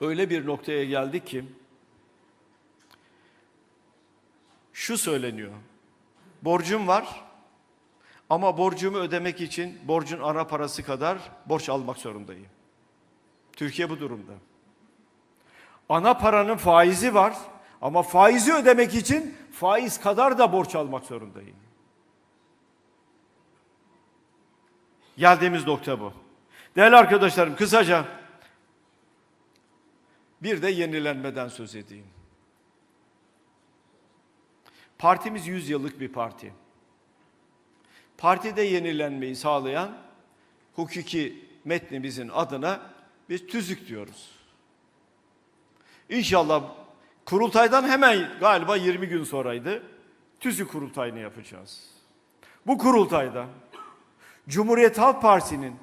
öyle bir noktaya geldik ki şu söyleniyor. Borcum var ama borcumu ödemek için borcun ana parası kadar borç almak zorundayım. Türkiye bu durumda. Ana paranın faizi var ama faizi ödemek için faiz kadar da borç almak zorundayım. Geldiğimiz nokta bu. Değerli arkadaşlarım kısaca bir de yenilenmeden söz edeyim. Partimiz 100 yıllık bir parti. Partide yenilenmeyi sağlayan hukuki metnimizin adına biz tüzük diyoruz. İnşallah kurultaydan hemen galiba 20 gün sonraydı. Tüzük kurultayını yapacağız. Bu kurultayda Cumhuriyet Halk Partisi'nin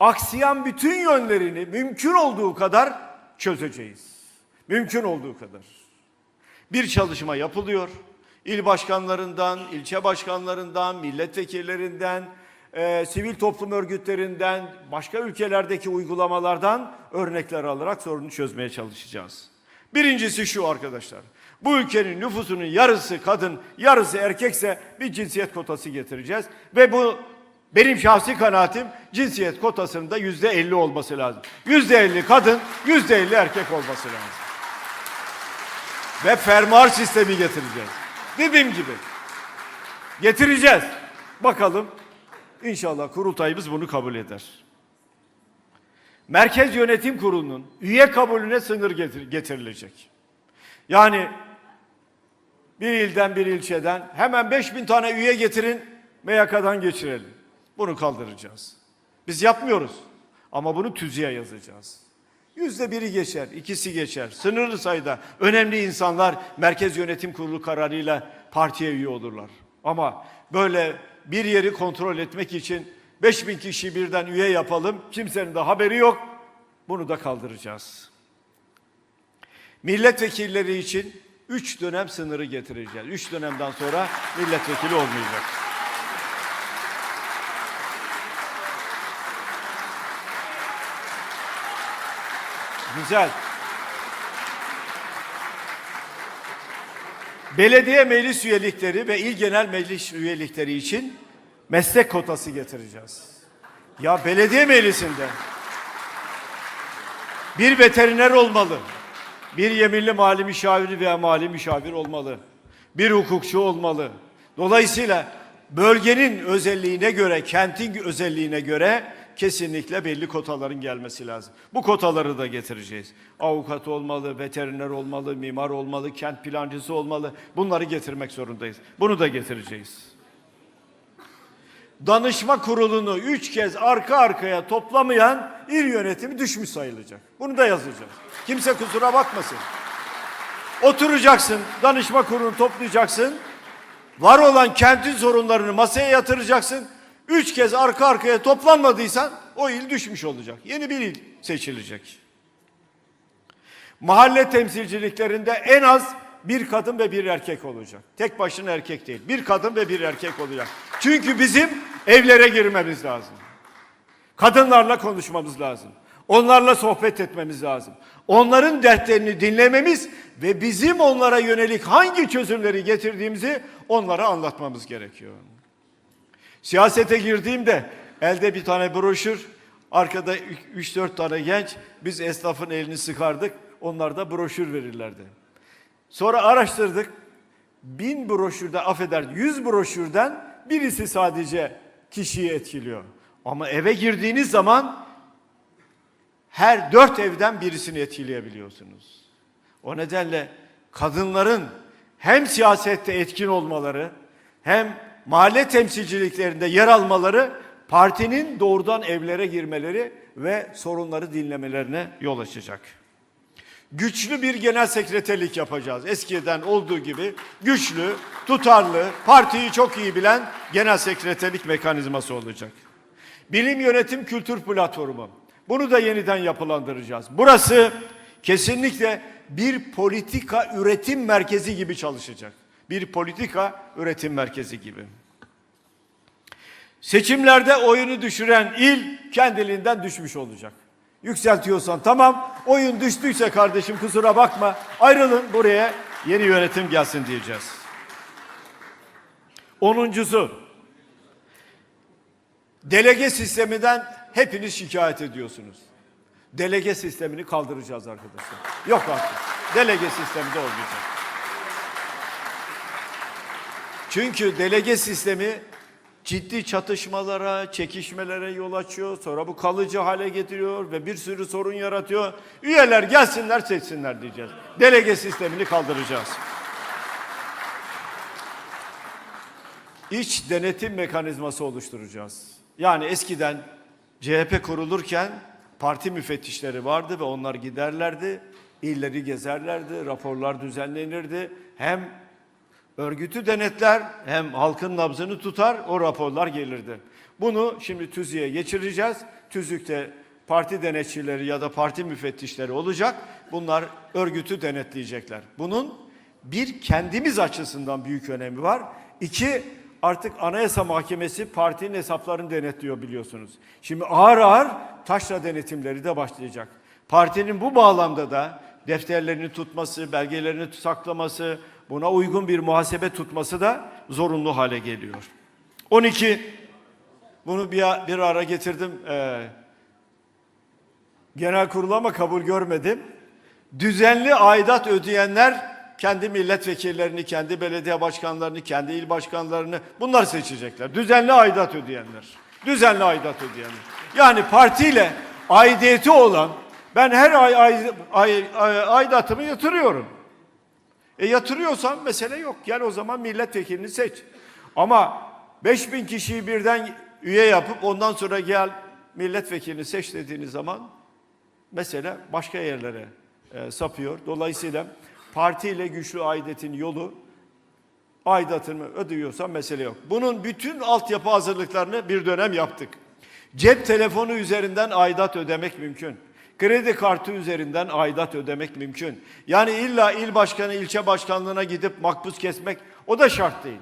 aksayan bütün yönlerini mümkün olduğu kadar çözeceğiz. Mümkün olduğu kadar. Bir çalışma yapılıyor. İl başkanlarından, ilçe başkanlarından, milletvekillerinden, e, sivil toplum örgütlerinden, başka ülkelerdeki uygulamalardan örnekler alarak sorunu çözmeye çalışacağız. Birincisi şu arkadaşlar. Bu ülkenin nüfusunun yarısı kadın, yarısı erkekse bir cinsiyet kotası getireceğiz. Ve bu benim şahsi kanaatim cinsiyet kotasının da yüzde elli olması lazım. Yüzde elli kadın, yüzde elli erkek olması lazım. Ve fermuar sistemi getireceğiz. Dediğim gibi getireceğiz. Bakalım inşallah kurultayımız bunu kabul eder. Merkez Yönetim Kurulu'nun üye kabulüne sınır getir- getirilecek. Yani bir ilden bir ilçeden hemen 5000 tane üye getirin MYK'dan geçirelim. Bunu kaldıracağız. Biz yapmıyoruz ama bunu tüzüğe yazacağız. Yüzde biri geçer, ikisi geçer. Sınırlı sayıda önemli insanlar Merkez Yönetim Kurulu kararıyla partiye üye olurlar. Ama böyle bir yeri kontrol etmek için 5000 kişi birden üye yapalım, kimsenin de haberi yok. Bunu da kaldıracağız. Milletvekilleri için üç dönem sınırı getireceğiz. Üç dönemden sonra milletvekili olmayacak. Güzel. Belediye meclis üyelikleri ve il genel meclis üyelikleri için meslek kotası getireceğiz. Ya belediye meclisinde bir veteriner olmalı. Bir yeminli mali müşaviri veya mali müşavir olmalı. Bir hukukçu olmalı. Dolayısıyla bölgenin özelliğine göre, kentin özelliğine göre kesinlikle belli kotaların gelmesi lazım. Bu kotaları da getireceğiz. Avukat olmalı, veteriner olmalı, mimar olmalı, kent plancısı olmalı. Bunları getirmek zorundayız. Bunu da getireceğiz. Danışma kurulunu üç kez arka arkaya toplamayan il yönetimi düşmüş sayılacak. Bunu da yazacağız. Kimse kusura bakmasın. Oturacaksın, danışma kurulunu toplayacaksın. Var olan kentin sorunlarını masaya yatıracaksın. Üç kez arka arkaya toplanmadıysan o il düşmüş olacak. Yeni bir il seçilecek. Mahalle temsilciliklerinde en az bir kadın ve bir erkek olacak. Tek başına erkek değil. Bir kadın ve bir erkek olacak. Çünkü bizim evlere girmemiz lazım. Kadınlarla konuşmamız lazım. Onlarla sohbet etmemiz lazım. Onların dertlerini dinlememiz ve bizim onlara yönelik hangi çözümleri getirdiğimizi onlara anlatmamız gerekiyor. Siyasete girdiğimde elde bir tane broşür, arkada 3-4 tane genç, biz esnafın elini sıkardık, onlar da broşür verirlerdi. Sonra araştırdık, bin broşürde, affeder, yüz broşürden birisi sadece kişiyi etkiliyor. Ama eve girdiğiniz zaman her dört evden birisini etkileyebiliyorsunuz. O nedenle kadınların hem siyasette etkin olmaları hem mahalle temsilciliklerinde yer almaları partinin doğrudan evlere girmeleri ve sorunları dinlemelerine yol açacak. Güçlü bir genel sekreterlik yapacağız. Eskiden olduğu gibi güçlü, tutarlı, partiyi çok iyi bilen genel sekreterlik mekanizması olacak. Bilim Yönetim Kültür Platformu. Bunu da yeniden yapılandıracağız. Burası kesinlikle bir politika üretim merkezi gibi çalışacak. Bir politika üretim merkezi gibi. Seçimlerde oyunu düşüren il kendiliğinden düşmüş olacak. Yükseltiyorsan tamam. Oyun düştüyse kardeşim kusura bakma. Ayrılın buraya yeni yönetim gelsin diyeceğiz. Onuncusu. Delege sisteminden hepiniz şikayet ediyorsunuz. Delege sistemini kaldıracağız arkadaşlar. Yok artık. Delege sistemi olmayacak. Çünkü delege sistemi ciddi çatışmalara, çekişmelere yol açıyor. Sonra bu kalıcı hale getiriyor ve bir sürü sorun yaratıyor. Üyeler gelsinler seçsinler diyeceğiz. Delege sistemini kaldıracağız. İç denetim mekanizması oluşturacağız. Yani eskiden CHP kurulurken parti müfettişleri vardı ve onlar giderlerdi, illeri gezerlerdi, raporlar düzenlenirdi. Hem örgütü denetler hem halkın nabzını tutar o raporlar gelirdi. Bunu şimdi TÜZİ'ye geçireceğiz. TÜZÜK'te parti denetçileri ya da parti müfettişleri olacak. Bunlar örgütü denetleyecekler. Bunun bir kendimiz açısından büyük önemi var. İki artık Anayasa Mahkemesi partinin hesaplarını denetliyor biliyorsunuz. Şimdi ağır ağır taşra denetimleri de başlayacak. Partinin bu bağlamda da defterlerini tutması, belgelerini saklaması, buna uygun bir muhasebe tutması da zorunlu hale geliyor. 12 bunu bir, bir ara getirdim ee, genel kurulu ama kabul görmedim. Düzenli aidat ödeyenler kendi milletvekillerini, kendi belediye başkanlarını, kendi il başkanlarını bunlar seçecekler. Düzenli aidat ödeyenler. Düzenli aidat ödeyenler. Yani partiyle aidiyeti olan ben her ay, ay, ay, ay aidatımı yatırıyorum. E yatırıyorsan mesele yok. Gel o zaman milletvekilini seç. Ama 5000 kişiyi birden üye yapıp ondan sonra gel milletvekilini seç dediğiniz zaman mesele başka yerlere e, sapıyor. Dolayısıyla partiyle güçlü aidetin yolu aidatını ödüyorsa mesele yok. Bunun bütün altyapı hazırlıklarını bir dönem yaptık. Cep telefonu üzerinden aidat ödemek mümkün. Kredi kartı üzerinden aidat ödemek mümkün. Yani illa il başkanı, ilçe başkanlığına gidip makbuz kesmek o da şart değil.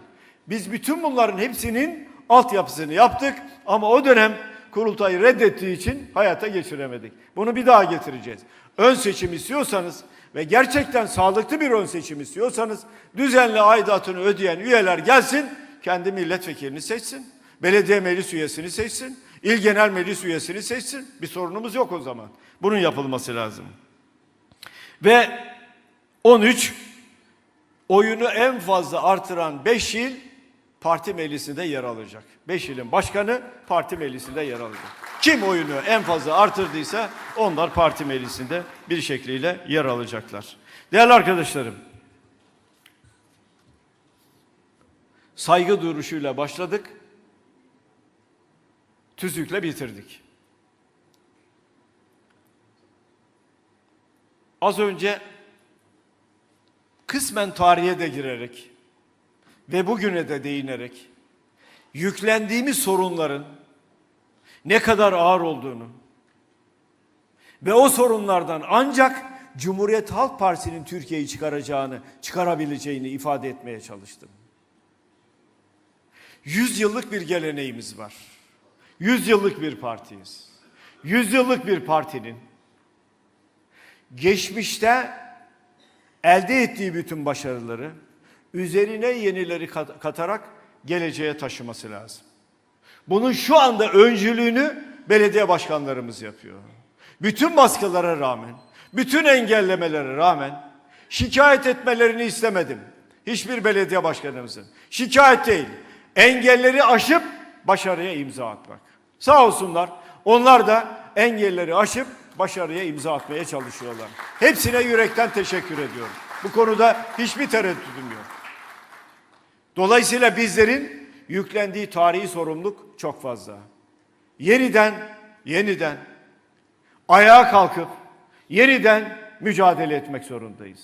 Biz bütün bunların hepsinin altyapısını yaptık ama o dönem kurultayı reddettiği için hayata geçiremedik. Bunu bir daha getireceğiz. Ön seçim istiyorsanız ve gerçekten sağlıklı bir ön seçim istiyorsanız düzenli aidatını ödeyen üyeler gelsin, kendi milletvekilini seçsin. Belediye meclis üyesini seçsin. İl genel meclis üyesini seçsin. Bir sorunumuz yok o zaman. Bunun yapılması lazım. Ve 13 oyunu en fazla artıran 5 il parti meclisinde yer alacak. 5 ilin başkanı parti meclisinde yer alacak. Kim oyunu en fazla artırdıysa onlar parti meclisinde bir şekliyle yer alacaklar. Değerli arkadaşlarım, saygı duruşuyla başladık, tüzükle bitirdik. Az önce kısmen tarihe de girerek ve bugüne de değinerek yüklendiğimiz sorunların ne kadar ağır olduğunu ve o sorunlardan ancak Cumhuriyet Halk Partisi'nin Türkiye'yi çıkaracağını, çıkarabileceğini ifade etmeye çalıştım. Yüz yıllık bir geleneğimiz var. Yüz yıllık bir partiyiz. Yüz yıllık bir partinin geçmişte elde ettiği bütün başarıları üzerine yenileri kat- katarak geleceğe taşıması lazım. Bunun şu anda öncülüğünü belediye başkanlarımız yapıyor. Bütün baskılara rağmen, bütün engellemelere rağmen şikayet etmelerini istemedim. Hiçbir belediye başkanımızın. Şikayet değil. Engelleri aşıp başarıya imza atmak. Sağ olsunlar. Onlar da engelleri aşıp başarıya imza atmaya çalışıyorlar. Hepsine yürekten teşekkür ediyorum. Bu konuda hiçbir tereddütüm yok. Dolayısıyla bizlerin yüklendiği tarihi sorumluluk çok fazla. Yeniden, yeniden ayağa kalkıp yeniden mücadele etmek zorundayız.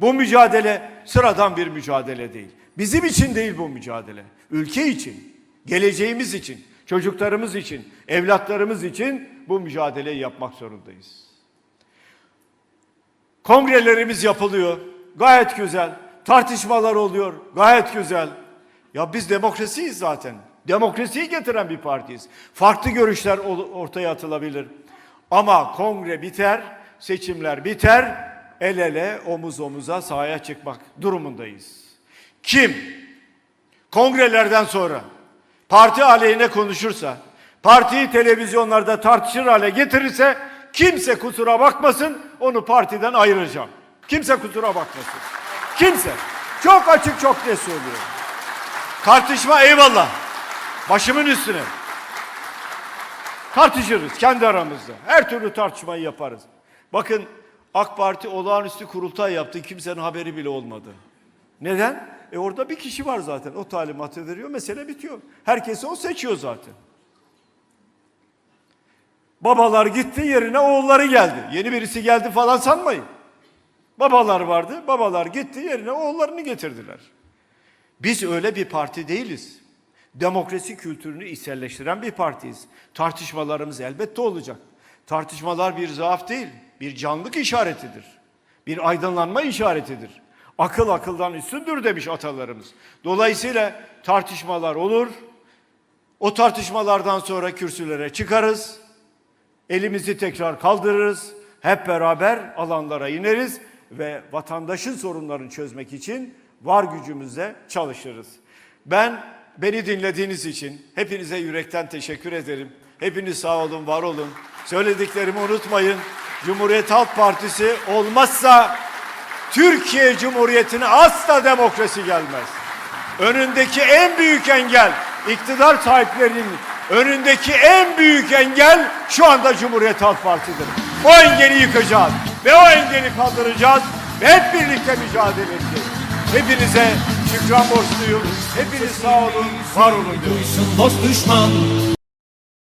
Bu mücadele sıradan bir mücadele değil. Bizim için değil bu mücadele. Ülke için, geleceğimiz için, çocuklarımız için, evlatlarımız için bu mücadeleyi yapmak zorundayız. Kongrelerimiz yapılıyor. Gayet güzel. Tartışmalar oluyor. Gayet güzel. Ya biz demokrasiyiz zaten. Demokrasiyi getiren bir partiyiz. Farklı görüşler ortaya atılabilir. Ama kongre biter, seçimler biter, el ele omuz omuza sahaya çıkmak durumundayız. Kim kongrelerden sonra parti aleyhine konuşursa, partiyi televizyonlarda tartışır hale getirirse kimse kusura bakmasın onu partiden ayıracağım. Kimse kusura bakmasın. Kimse. Çok açık çok net söylüyorum. Tartışma eyvallah. Başımın üstüne. Tartışırız kendi aramızda. Her türlü tartışmayı yaparız. Bakın AK Parti olağanüstü kurultay yaptı. Kimsenin haberi bile olmadı. Neden? E orada bir kişi var zaten. O talimatı veriyor. Mesele bitiyor. Herkesi o seçiyor zaten. Babalar gitti yerine oğulları geldi. Yeni birisi geldi falan sanmayın. Babalar vardı. Babalar gitti yerine oğullarını getirdiler. Biz öyle bir parti değiliz. Demokrasi kültürünü içselleştiren bir partiyiz. Tartışmalarımız elbette olacak. Tartışmalar bir zaaf değil, bir canlılık işaretidir. Bir aydınlanma işaretidir. Akıl akıldan üstündür demiş atalarımız. Dolayısıyla tartışmalar olur. O tartışmalardan sonra kürsülere çıkarız. Elimizi tekrar kaldırırız. Hep beraber alanlara ineriz ve vatandaşın sorunlarını çözmek için var gücümüzle çalışırız. Ben beni dinlediğiniz için hepinize yürekten teşekkür ederim. Hepiniz sağ olun, var olun. Söylediklerimi unutmayın. Cumhuriyet Halk Partisi olmazsa Türkiye Cumhuriyeti'ne asla demokrasi gelmez. Önündeki en büyük engel iktidar sahiplerinin önündeki en büyük engel şu anda Cumhuriyet Halk Partisi'dir. O engeli yıkacağız ve o engeli kaldıracağız ve hep birlikte mücadele edeceğiz. Hepinize şükran borçluyum. Hepiniz sağ olun, var olun diyorum. Dost düşman